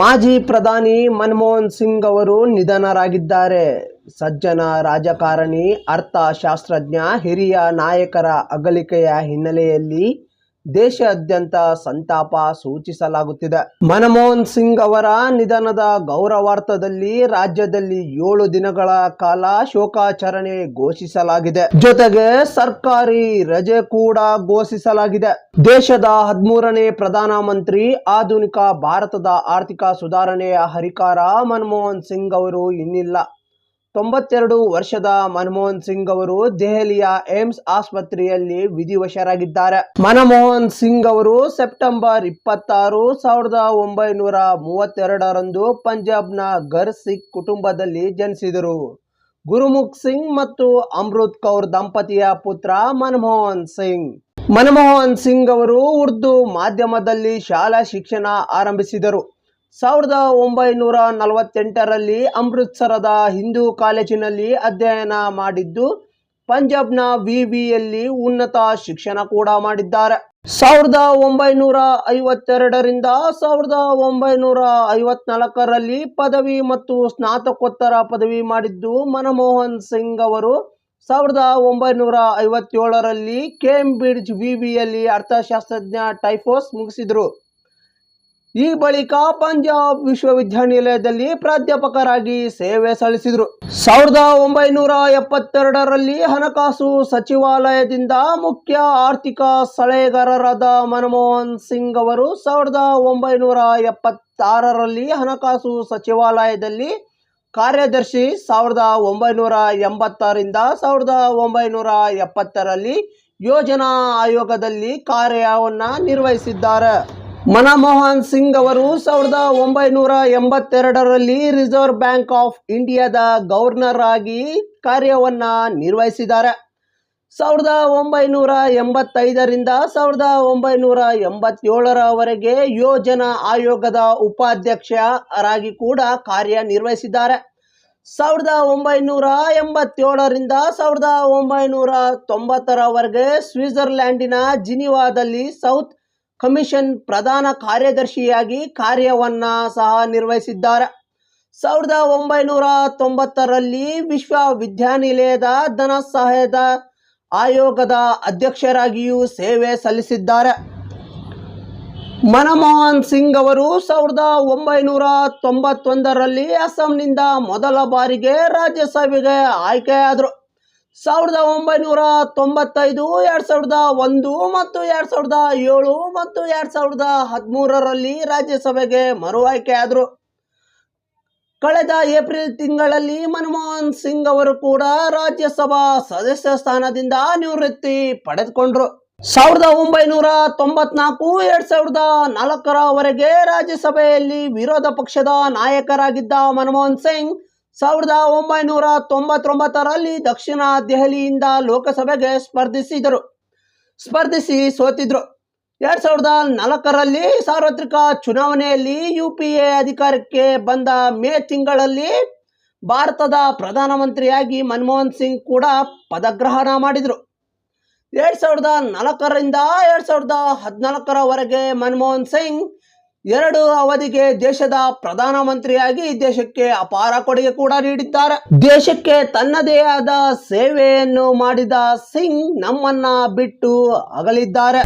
ಮಾಜಿ ಪ್ರಧಾನಿ ಮನಮೋಹನ್ ಸಿಂಗ್ ಅವರು ನಿಧನರಾಗಿದ್ದಾರೆ. ಸಜ್ಜನ ರಾಜಕಾರಣಿ ಅರ್ಥಶಾಸ್ತ್ರಜ್ಞ ಹಿರಿಯ ನಾಯಕರ ಅಗಲಿಕೆಯ ಹಿನ್ನೆಲೆಯಲ್ಲಿ ದೇಶಾದ್ಯಂತ ಸಂತಾಪ ಸೂಚಿಸಲಾಗುತ್ತಿದೆ. ಮನಮೋಹನ್ ಸಿಂಗ್ ಅವರ ನಿಧನದ ಗೌರವಾರ್ಥದಲ್ಲಿ ರಾಜ್ಯದಲ್ಲಿ ಏಳು ದಿನಗಳ ಕಾಲ ಶೋಕಾಚರಣೆ ಘೋಷಿಸಲಾಗಿದೆ. ಜೊತೆಗೆ ಸರ್ಕಾರಿ ರಜೆ ಕೂಡ ಘೋಷಿಸಲಾಗಿದೆ. ದೇಶದ ಹದಿಮೂರನೇ ಪ್ರಧಾನಮಂತ್ರಿ ಆಧುನಿಕ ಭಾರತದ ಆರ್ಥಿಕ ಸುಧಾರಣೆಯ ಹರಿಕಾರ ಮನಮೋಹನ್ ಸಿಂಗ್ ಅವರು ಇನ್ನಿಲ್ಲ. ತೊಂಬತ್ತೆರಡು ವರ್ಷದ ಮನಮೋಹನ್ ಸಿಂಗ್ ಅವರು ದೆಹಲಿಯ ಏಮ್ಸ್ ಆಸ್ಪತ್ರೆಯಲ್ಲಿ ವಿಧಿವಶರಾಗಿದ್ದಾರೆ. ಮನಮೋಹನ್ ಸಿಂಗ್ ಅವರು ಸೆಪ್ಟೆಂಬರ್ ಇಪ್ಪತ್ತಾರು ಸಾವಿರದ ಒಂಬೈನೂರ ಮೂವತ್ತೆರಡರಂದು ಪಂಜಾಬ್ನ ಗರ್ ಸಿಖ್ ಕುಟುಂಬದಲ್ಲಿ ಜನಿಸಿದರು. ಗುರುಮುಖ್ ಸಿಂಗ್ ಮತ್ತು ಅಮೃತ್ ಕೌರ್ ದಂಪತಿಯ ಪುತ್ರ ಮನಮೋಹನ್ ಸಿಂಗ್. ಮನಮೋಹನ್ ಸಿಂಗ್ ಅವರು ಉರ್ದು ಮಾಧ್ಯಮದಲ್ಲಿ ಶಾಲಾ ಶಿಕ್ಷಣ ಆರಂಭಿಸಿದರು. ಸಾವಿರದ ಒಂಬೈನೂರ ನಲವತ್ತೆಂಟರಲ್ಲಿ ಅಮೃತ್ಸರದ ಹಿಂದೂ ಕಾಲೇಜಿನಲ್ಲಿ ಅಧ್ಯಯನ ಮಾಡಿದ್ದು, ಪಂಜಾಬ್ನ ವಿವಿಯಲ್ಲಿ ಉನ್ನತ ಶಿಕ್ಷಣ ಕೂಡ ಮಾಡಿದ್ದಾರೆ. ಸಾವಿರದ ಒಂಬೈನೂರ ಐವತ್ತೆರಡರಿಂದ ಸಾವಿರದ ಒಂಬೈನೂರ ಐವತ್ನಾಲ್ಕರಲ್ಲಿ ಪದವಿ ಮತ್ತು ಸ್ನಾತಕೋತ್ತರ ಪದವಿ ಮಾಡಿದ್ದು ಮನಮೋಹನ್ ಸಿಂಗ್ ಅವರು. ಸಾವಿರದ ಒಂಬೈನೂರ ಐವತ್ತೇಳರಲ್ಲಿ ಕೇಂಬ್ರಿಡ್ಜ್ ವಿವಿಯಲ್ಲಿ ಅರ್ಥಶಾಸ್ತ್ರಜ್ಞ ಟೈಫೋಸ್ ಮುಗಿಸಿದರು. ಈ ಬಳಿಕ ಪಂಜಾಬ್ ವಿಶ್ವವಿದ್ಯಾನಿಲಯದಲ್ಲಿ ಪ್ರಾಧ್ಯಾಪಕರಾಗಿ ಸೇವೆ ಸಲ್ಲಿಸಿದರು. ಸಾವಿರದ ಒಂಬೈನೂರ ಎಪ್ಪತ್ತೆರಡರಲ್ಲಿ ಹಣಕಾಸು ಸಚಿವಾಲಯದಿಂದ ಮುಖ್ಯ ಆರ್ಥಿಕ ಸಲಹೆಗಾರರಾದ ಮನಮೋಹನ್ ಸಿಂಗ್ ಅವರು ಸಾವಿರದ ಒಂಬೈನೂರ ಎಪ್ಪತ್ತಾರರಲ್ಲಿ ಹಣಕಾಸು ಸಚಿವಾಲಯದಲ್ಲಿ ಕಾರ್ಯದರ್ಶಿ ಸಾವಿರದ ಒಂಬೈನೂರ ಎಂಬತ್ತರಿಂದ ಸಾವಿರದ ಒಂಬೈನೂರ ಎಪ್ಪತ್ತರಲ್ಲಿ ಯೋಜನಾ ಆಯೋಗದಲ್ಲಿ ಕಾರ್ಯವನ್ನು ನಿರ್ವಹಿಸಿದ್ದಾರೆ. ಮನಮೋಹನ್ ಸಿಂಗ್ ಅವರು ಸಾವಿರದ ಒಂಬೈನೂರ ಎಂಬತ್ತೆರಡರಲ್ಲಿ ರಿಸರ್ವ್ ಬ್ಯಾಂಕ್ ಆಫ್ ಇಂಡಿಯಾದ ಗವರ್ನರ್ ಆಗಿ ಕಾರ್ಯವನ್ನ ನಿರ್ವಹಿಸಿದ್ದಾರೆ. ಸಾವಿರದ ಒಂಬೈನೂರ ಎಂಬತ್ತೈದರಿಂದ ಸಾವಿರದ ಒಂಬೈನೂರ ಎಂಬತ್ತೇಳರವರೆಗೆ ಯೋಜನಾ ಆಯೋಗದ ಉಪಾಧ್ಯಕ್ಷರಾಗಿ ಕೂಡ ಕಾರ್ಯನಿರ್ವಹಿಸಿದ್ದಾರೆ. ಸಾವಿರದ ಒಂಬೈನೂರ ಎಂಬತ್ತೇಳರಿಂದ ಸಾವಿರದ ಒಂಬೈನೂರ ತೊಂಬತ್ತರವರೆಗೆ ಸ್ವಿಟ್ಜರ್ಲ್ಯಾಂಡಿನ ಜಿನಿವಾದಲ್ಲಿ ಸೌತ್ ಕಮಿಷನ್ ಪ್ರಧಾನ ಕಾರ್ಯದರ್ಶಿಯಾಗಿ ಕಾರ್ಯವನ್ನ ಸಹ ನಿರ್ವಹಿಸಿದ್ದಾರೆ. ಸಾವಿರದ ಒಂಬೈನೂರ ತೊಂಬತ್ತರಲ್ಲಿ ವಿಶ್ವವಿದ್ಯಾನಿಲಯದ ಧನ ಸಹಾಯದ ಆಯೋಗದ ಅಧ್ಯಕ್ಷರಾಗಿಯೂ ಸೇವೆ ಸಲ್ಲಿಸಿದ್ದಾರೆ. ಮನಮೋಹನ್ ಸಿಂಗ್ ಅವರು ಸಾವಿರದ ಒಂಬೈನೂರ ತೊಂಬತ್ತೊಂದರಲ್ಲಿ ಅಸ್ಸಾಂನಿಂದ ಮೊದಲ ಬಾರಿಗೆ ರಾಜ್ಯಸಭೆಗೆ ಆಯ್ಕೆಯಾದರು. ಸಾವಿರದ ಒಂಬೈನೂರ ತೊಂಬತ್ತೈದು, ಎರಡು ಸಾವಿರದ ಒಂದು ಮತ್ತು ಎರಡು ಸಾವಿರದ ಏಳು ಮತ್ತು ಎರಡು ಸಾವಿರದ ಹದಿಮೂರರಲ್ಲಿ ರಾಜ್ಯಸಭೆಗೆ ಮರು ಆಯ್ಕೆಯಾದರು ಕಳೆದ ಏಪ್ರಿಲ್ ತಿಂಗಳಲ್ಲಿ ಮನಮೋಹನ್ ಸಿಂಗ್ ಅವರು ಕೂಡ ರಾಜ್ಯಸಭಾ ಸದಸ್ಯ ಸ್ಥಾನದಿಂದ ನಿವೃತ್ತಿ ಪಡೆದುಕೊಂಡ್ರು. ಸಾವಿರದ ಒಂಬೈನೂರ ತೊಂಬತ್ನಾಲ್ಕು, ಎರಡ್ ಸಾವಿರದ ನಾಲ್ಕರವರೆಗೆ ರಾಜ್ಯಸಭೆಯಲ್ಲಿ ವಿರೋಧ ಪಕ್ಷದ ನಾಯಕರಾಗಿದ್ದ ಮನಮೋಹನ್ ಸಿಂಗ್ ಸಾವಿರದ ಒಂಬೈನೂರ ತೊಂಬತ್ತೊಂಬತ್ತರಲ್ಲಿ ದಕ್ಷಿಣ ದೆಹಲಿಯಿಂದ ಲೋಕಸಭೆಗೆ ಸ್ಪರ್ಧಿಸಿದರು. ಸ್ಪರ್ಧಿಸಿ ಸೋತಿದ್ರು. ಎರಡ್ ಸಾವಿರದ ನಾಲ್ಕರಲ್ಲಿ ಸಾರ್ವತ್ರಿಕ ಚುನಾವಣೆಯಲ್ಲಿ ಯು ಪಿ ಎ ಅಧಿಕಾರಕ್ಕೆ ಬಂದ ಮೇ ತಿಂಗಳಲ್ಲಿ ಭಾರತದ ಪ್ರಧಾನಮಂತ್ರಿಯಾಗಿ ಮನಮೋಹನ್ ಸಿಂಗ್ ಕೂಡ ಪದಗ್ರಹಣ ಮಾಡಿದರು. ಎರಡ್ ಸಾವಿರದ ನಾಲ್ಕರಿಂದ ಎರಡ್ ಸಾವಿರದ ಹದಿನಾಲ್ಕರವರೆಗೆ ಮನಮೋಹನ್ ಸಿಂಗ್ ಎರಡು ಅವಧಿಗೆ ದೇಶದ ಪ್ರಧಾನಮಂತ್ರಿಯಾಗಿ ದೇಶಕ್ಕೆ ಅಪಾರ ಕೊಡುಗೆ ಕೂಡ ನೀಡಿದ್ದಾರೆ. ದೇಶಕ್ಕೆ ತನ್ನದೇ ಆದ ಸೇವೆಯನ್ನು ಮಾಡಿದ ಸಿಂಗ್ ನಮ್ಮನ್ನ ಬಿಟ್ಟು ಅಗಲಿದ್ದಾರೆ.